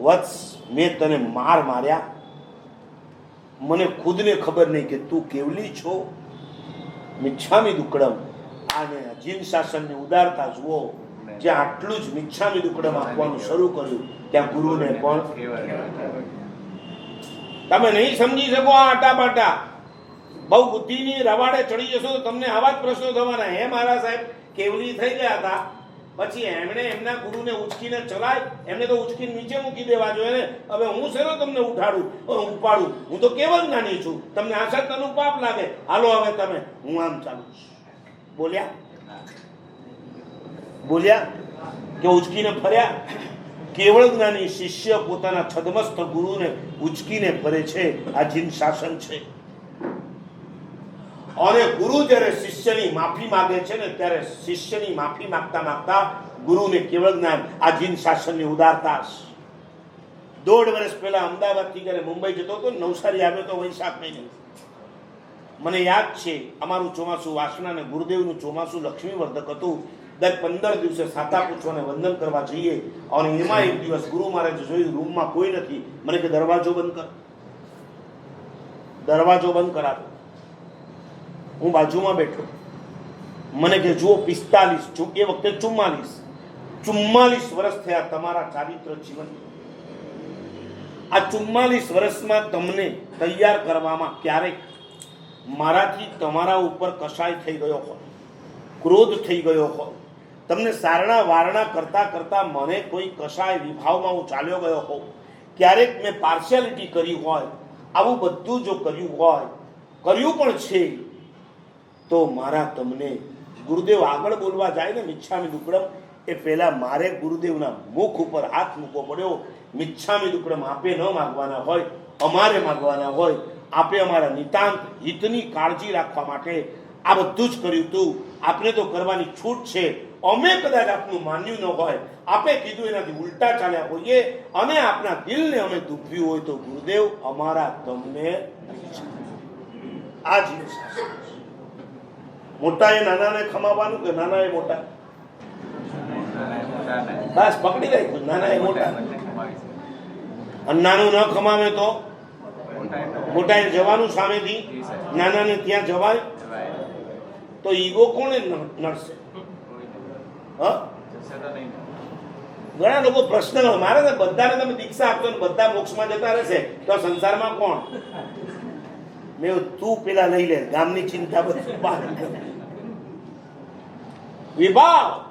વત્સ મેં તને માર માર્યા. મને ખુદને ખબર નહીં કે તું કેવલી છો. મિચ્છામી દુકડમ આને જીન શાસનની ઉદારતા જુઓ. જ્યાં આટલું જ મિચ્છામી દુકડમ આપવાનું શરૂ કર્યું. ત્યાં ગુરુને પણ તમે નહીં સમજી શકો આ આટા બાટા બહુ બુદ્ધિની રવાડે ચડી જશો તો તમને આવા જ પ્રશ્નો થવાના. હે મારા સાહેબ કેવલી થઈ ગયા હતા? પછી એમણે એમના ગુરુને ઉચકીને ચલાય, એમને તો ઉચકીને નીચે મૂકી દેવા જોઈએ ને. હવે હું શેનો તમને ઉઠાડું? ઉપાડું? હું તો કેવલ જ્ઞાની છું? તમને આશા તનું પાપ લાગે? હાલો હવે તમે. હું આમ ચાલુ બોલ્યા? બોલ્યા? કે ઉચકીને ફર્યા? કેવળ જ્ઞાની શિષ્ય પોતાના છદમસ્ત ગુરુને ઉચકીને ફરે છે. આ જીન શાસન છે. અને ગુરુ જ્યારે શિષ્યની માફી માંગે છે ને ત્યારે શિષ્યની માફી માંગતા માંગતા ગુરુને કેવળ જ્ઞાન, આ જીન શાસનની ઉદારતા દોઢ વર્ષ પહેલા અમદાવાદથી જ્યારે મુંબઈ જતો હતો નવસારી આવ્યો તો વૈશાખ મહિને. મને યાદ છે, અમારું ચોમાસું વાસણા અને ગુરુદેવનું ચોમાસું લક્ષ્મીવર્ધક હતું. દર પંદર દિવસે સાતા પૂછવાને વંદન કરવા જઈએ અને એમાં એક દિવસ ગુરુ મહારાજે જોયું, રૂમમાં કોઈ નથી. મને કે, દરવાજો બંધ કર. દરવાજો બંધ કરાવો હું બાજુમાં બેઠો. મને કે જુઓ, પિસ્તાલીસ એ વખતે ચુમ્માલીસ. ચુમ્માલીસ વર્ષ થયા તમારા ચારિત્ર જીવન. આ ચુમ્માલીસ વર્ષમાં તમને તૈયાર કરવામાં ક્યારેક મારાથી તમારા ઉપર કશાય થઈ ગયો હોય, ક્રોધ થઈ ગયો હોય, તમને સારણા વારણા કરતા કરતા મને કોઈ કશાય વિભાવમાં હું ચાલ્યો ગયો હોઉં. ક્યારેક મેં પાર્શિયાલિટી કરી હોય, આવું બધું જો કર્યું હોય, કર્યું પણ છે. તો મારા તમને ગુરુદેવ આગળ બોલવા જાય ને મિચ્છામી દુકડમ, એ પહેલા મારે ગુરુદેવના મુખ ઉપર હાથ મૂકવો પડ્યો. મિચ્છામી દુકડમ આપે ન માગવાના હોય, અમારે માગવાના હોય, આપે અમારા નિતાંત હિતની કાળજી રાખવા માટે આ બધું જ કર્યું હતું આપને તો કરવાની છૂટ છે. અમે કદાચ આપનું માન્યું ન હોય. આપે કીધું એનાથી ઉલટા ચાલ્યા હોઈએ અને આપના દિલને અમે દુભ્યું હોય તો ગુરુદેવ, અમારા તમને આ જીવ મોટા એ નાનાને ખમાવાનું કે નાના એ મોટા? બસ, પકડી રાખ્યું નાના એ મોટા. અને નાનું ન ખમાવે તો? મોટા એ જવાનું સામેથી. નાનાને ત્યાં જવાય? તો ઈગો કોને નડશે? ઘણા લોકો પ્રશ્ન, મારે બધાને તમે દીક્ષા આપશો બધા મોક્ષમાં જતા રહેશે. તો સંસારમાં કોણ? મેં તું પેલા લઈ લે. ગામની ચિંતા બધું વિભાવ!